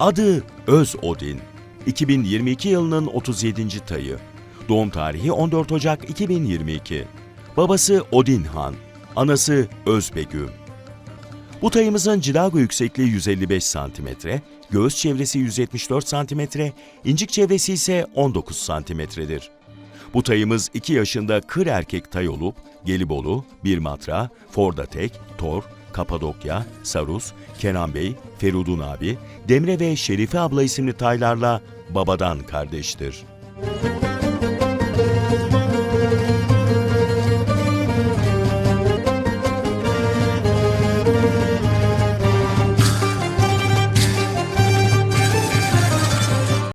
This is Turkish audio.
Adı Öz Odin. 2022 yılının 37. tayı. Doğum tarihi 14 Ocak 2022. Babası Odin Han, anası Özbegüm. Bu tayımızın cilago yüksekliği 155 cm, göğüs çevresi 174 cm, incik çevresi ise 19 cm'dir. Bu tayımız 2 yaşında kır erkek tay olup Gelibolu, Birmatra, Fordatek, Tor, Kapadokya, Sarus, Kenan Bey, Ferudun abi, Demre ve Şerife abla isimli taylarla babadan kardeştir.